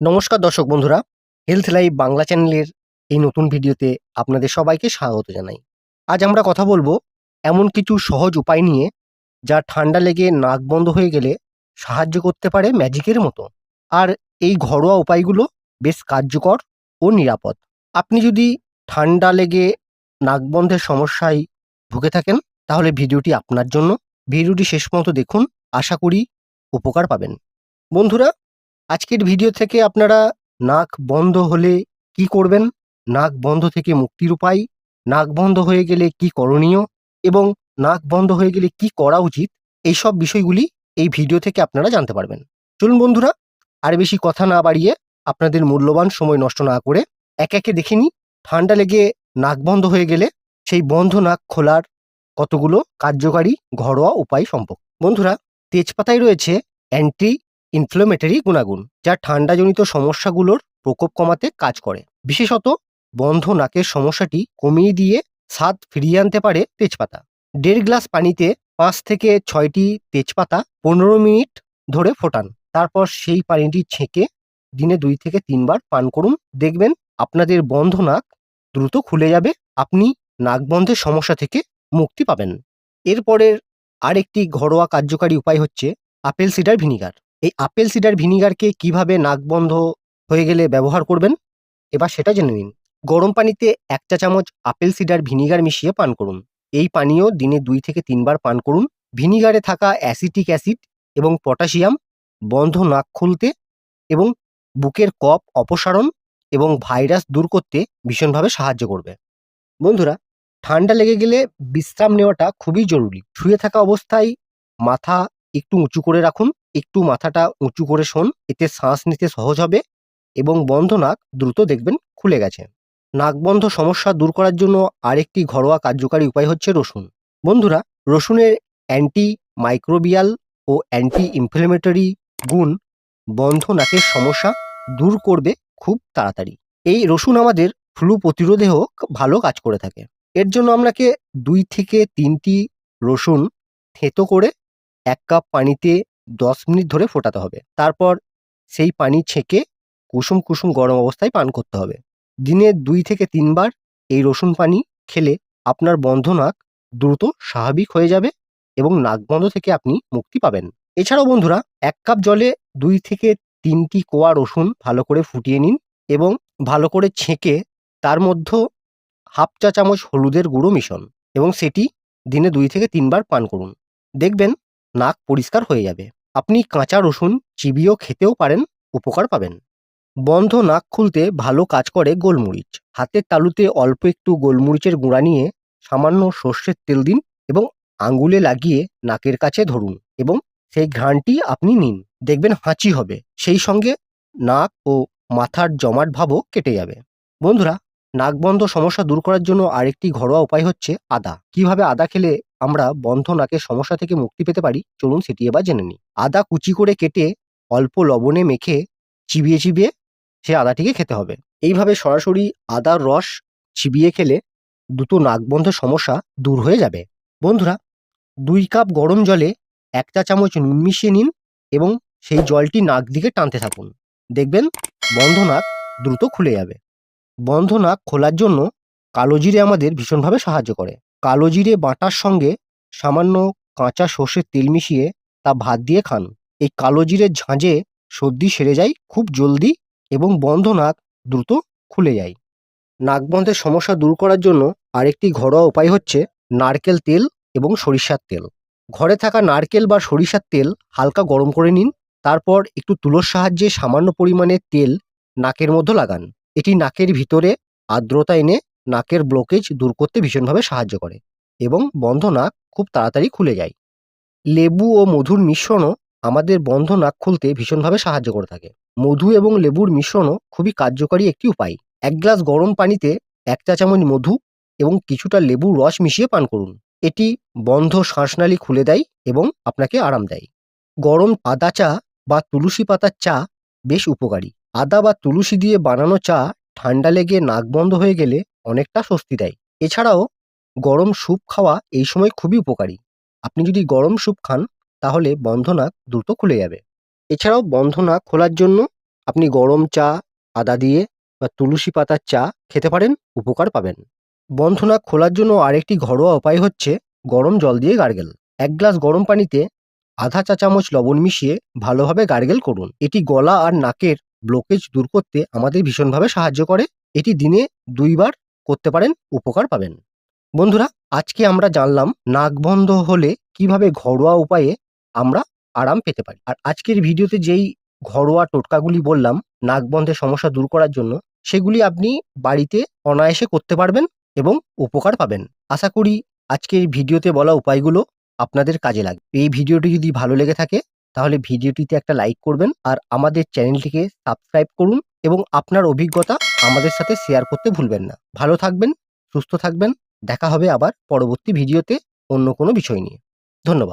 নমস্কার দর্শক বন্ধুরা হেলথ লাইভ বাংলা চ্যানেলের এই নতুন ভিডিওতে আপনাদের সবাইকে স্বাগত জানাই। আজ আমরা কথা বলব এমন কিছু সহজ উপায় নিয়ে যা ঠান্ডা লেগে নাক বন্ধ হয়ে গেলে সাহায্য করতে পারে ম্যাজিকের মতো। আর এই ঘরোয়া উপায়গুলো বেশ কার্যকর ও নিরাপদ। আপনি যদি ঠান্ডা লেগে নাক বন্ধের সমস্যায় ভুগে থাকেন, তাহলে ভিডিওটি আপনার জন্য। ভিডিওটি শেষ পর্যন্ত দেখুন, আশা করি উপকার পাবেন। বন্ধুরা আজকের ভিডিও থেকে আপনারা নাক বন্ধ হলে কি করবেন? নাক বন্ধ থেকে মুক্তির উপায়, নাক বন্ধ হয়ে গেলে কি করণীয় এবং নাক বন্ধ হয়ে গেলে কি করা উচিত? এইসব বিষয়গুলি এই ভিডিও থেকে আপনারা জানতে পারবেন। চলুন বন্ধুরা, আর বেশি কথা না বাড়িয়ে আপনাদের মূল্যবান সময় নষ্ট না করে এক একে দেখে নিই। ঠান্ডা লেগে নাক বন্ধ হয়ে গেলে সেই বন্ধ নাক খোলার কতগুলো কার্যকারী ঘরোয়া উপায় সম্পর্ক। বন্ধুরা, তেজপাতায় রয়েছে অ্যান্টি ইনফ্লোমেটরি গুণাগুণ, যা ঠান্ডাজনিত সমস্যাগুলোর প্রকোপ কমাতে কাজ করে। বিশেষত বন্ধ নাকের সমস্যাটি কমিয়ে দিয়ে স্বাদ ফিরিয়ে আনতে পারে তেজপাতা। দেড় গ্লাস পানিতে পাঁচ থেকে ছয়টি তেজপাতা পনেরো মিনিট ধরে ফোটান। তারপর সেই পানিটি ছেঁকে দিনে দুই থেকে তিনবার পান করুন। দেখবেন আপনাদের বন্ধ নাক দ্রুত খুলে যাবে। আপনি নাক বন্ধের সমস্যা থেকে মুক্তি পাবেন। এরপরের আরেকটি ঘরোয়া কার্যকারী উপায় হচ্ছে আপেল সিডার ভিনিগার। এই আপেল সিডার ভিনিগারকে কীভাবে নাক বন্ধ হয়ে গেলে ব্যবহার করবেন? এবার সেটা জেনে নিন। গরম পানিতে এক চা চামচ আপেল সিডার ভিনিগার মিশিয়ে পান করুন। এই পানীয় দিনে দুই থেকে তিনবার পান করুন। ভিনিগারে থাকা অ্যাসিটিক অ্যাসিড এবং পটাশিয়াম বন্ধ নাক খুলতে এবং বুকের কপ অপসারণ এবং ভাইরাস দূর করতে ভীষণভাবে সাহায্য করবে। বন্ধুরা, ঠান্ডা লেগে গেলে বিশ্রাম নেওয়াটা খুবই জরুরি। শুয়ে থাকা অবস্থায় মাথা একটু উঁচু করে রাখুন, একটু মাথাটা উঁচু করে শোন, এতে শ্বাস নিতে সহজ হবে এবং বন্ধ নাক দ্রুত দেখবেন খুলে গেছে। নাক বন্ধ সমস্যা দূর করার জন্য আরেকটি ঘরোয়া কার্যকারী উপায় হচ্ছে রসুন। বন্ধুরা, রসুনের অ্যান্টি মাইক্রোবিয়াল ও অ্যান্টি ইনফ্লেমেটরি গুণ বন্ধ নাকের সমস্যা দূর করবে খুব তাড়াতাড়ি। এই রসুন আমাদের ফ্লু প্রতিরোধেও ভালো কাজ করে থাকে। এর জন্য আপনাকে দুই থেকে তিনটি রসুন থেঁতো করে এক কাপ পানিতে দশ মিনিট ধরে ফোটাতে হবে। তারপর সেই পানি ছেঁকে কুসুম কুসুম গরম অবস্থায় পান করতে হবে। দিনে দুই থেকে তিনবার এই রসুন পানি খেলে আপনার বন্ধ নাক দ্রুত স্বাভাবিক হয়ে যাবে এবং নাক বন্ধ থেকে আপনি মুক্তি পাবেন। এছাড়াও বন্ধুরা, এক কাপ জলে দুই থেকে তিনটি কোয়া রসুন ভালো করে ফুটিয়ে নিন এবং ভালো করে ছেঁকে তার মধ্যে হাফ চা চামচ হলুদের গুঁড়ো মিশন এবং সেটি দিনে দুই থেকে তিনবার পান করুন। দেখবেন নাক পরিষ্কার হয়ে যাবে। আপনি কাঁচা রসুন চিবিয়েও খেতেও পারেন, উপকার পাবেন। বন্ধ নাক খুলতে ভালো কাজ করে গোলমরিচ। হাতের তালুতে অল্প একটু গোলমরিচের গুঁড়া নিয়ে সামান্য সর্ষের তেল দিন এবং আঙ্গুলে লাগিয়ে নাকের কাছে ধরুন এবং সেই ঘ্রাণটি আপনি নিন। দেখবেন হাঁচি হবে। সেই সঙ্গে নাক ও মাথার জমাট ভাবও কেটে যাবে। বন্ধুরা, নাক বন্ধ সমস্যা দূর করার জন্য আরেকটি ঘরোয়া উপায় হচ্ছে আদা। কীভাবে আদা খেলে আমরা বন্ধ নাকের সমস্যা থেকে মুক্তি পেতে পারি, চলুন সেটি এবার জেনে নিই। আদা কুচি করে কেটে অল্প লবণে মেখে চিবিয়ে চিবিয়ে সে আদাটিকে খেতে হবে। এইভাবে সরাসরি আদার রস চিবিয়ে খেলে দুটো নাক বন্ধের সমস্যা দূর হয়ে যাবে। বন্ধুরা, দুই কাপ গরম জলে এক চা চামচ নুন মিশিয়ে নিন এবং সেই জলটি নাক দিকে টানতে থাকুন। দেখবেন বন্ধ নাক দ্রুত খুলে যাবে। বন্ধ নাক খোলার জন্য কালো জিরে আমাদের ভীষণভাবে সাহায্য করে। কালো জিরে বাটার সঙ্গে সামান্য কাঁচা সর্ষের তেল মিশিয়ে তা ভাত দিয়ে খান। এই কালো জিরের ঝাঁঝে সর্দি সেরে যায় খুব জলদি এবং বন্ধ নাক দ্রুত খুলে যায়। নাক বন্ধের সমস্যা দূর করার জন্য আরেকটি ঘরোয়া উপায় হচ্ছে নারকেল তেল এবং সরিষার তেল। ঘরে থাকা নারকেল বা সরিষার তেল হালকা গরম করে নিন, তারপর একটু তুলোর সাহায্যে সামান্য পরিমাণে তেল নাকের মধ্যে লাগান। এটি নাকের ভিতরে আর্দ্রতা এনে নাকের ব্লকেজ দূর করতে ভীষণভাবে সাহায্য করে এবং বন্ধ নাক খুব তাড়াতাড়ি খুলে যায়। লেবু ও মধুর মিশ্রণও আমাদের বন্ধ নাক খুলতে ভীষণভাবে সাহায্য করে থাকে। মধু এবং লেবুর মিশ্রণও খুবই কার্যকরী একটি উপায়। এক গ্লাস গরম পানিতে এক চা চামচ মধু এবং কিছুটা লেবুর রস মিশিয়ে পান করুন। এটি বন্ধ শ্বাসনালী খুলে দেয় এবং আপনাকে আরাম দেয়। গরম আদা চা বা তুলসী পাতার চা বেশ উপকারী। আদা বা তুলসী দিয়ে বানানো চা ঠান্ডা লেগে নাক বন্ধ হয়ে গেলে অনেকটা স্বস্তি দেয়। এছাড়াও গরম স্যুপ খাওয়া এই সময় খুবই উপকারী। আপনি যদি গরম স্যুপ খান, তাহলে বন্ধ নাক দ্রুত খুলে যাবে। এছাড়াও বন্ধ নাক খোলার জন্য আপনি গরম চা, আদা দিয়ে বা তুলসী পাতার চা খেতে পারেন, উপকার পাবেন। বন্ধনাক খোলার জন্য আরেকটি ঘরোয়া উপায় হচ্ছে গরম জল দিয়ে গার্গেল। এক গ্লাস গরম পানিতে আধা চা চামচ লবণ মিশিয়ে ভালোভাবে গার্গেল করুন। এটি গলা আর নাকের ব্লকেজ দূর করতে আমাদের ভীষণভাবে সাহায্য করে। এটি দিনে দুইবার করতে পারেন, উপকার পাবেন। বন্ধুরা, আজকে আমরা জানলাম নাক বন্ধ হলে কীভাবে ঘরোয়া উপায়ে আমরা আরাম পেতে পারি। আর আজকের ভিডিওতে যেই ঘরোয়া টোটকাগুলি বললাম, নাক বন্ধের সমস্যা দূর করার জন্য, সেগুলি আপনি বাড়িতে অনায়াসে করতে পারবেন এবং উপকার পাবেন। আশা করি আজকের ভিডিওতে বলা উপায়গুলো আপনাদের কাজে লাগবে। এই ভিডিওটি যদি ভালো লেগে থাকে, তাহলে ভিডিওটিতে একটা লাইক করবেন আর আমাদের চ্যানেলটিকে সাবস্ক্রাইব করুন। এবং আপনার অভিজ্ঞতা আমাদের সাথে শেয়ার করতে ভুলবেন না। ভালো থাকবেন, সুস্থ থাকবেন। দেখা হবে আবার পরবর্তী ভিডিওতে অন্য কোনো বিষয় নিয়ে। ধন্যবাদ।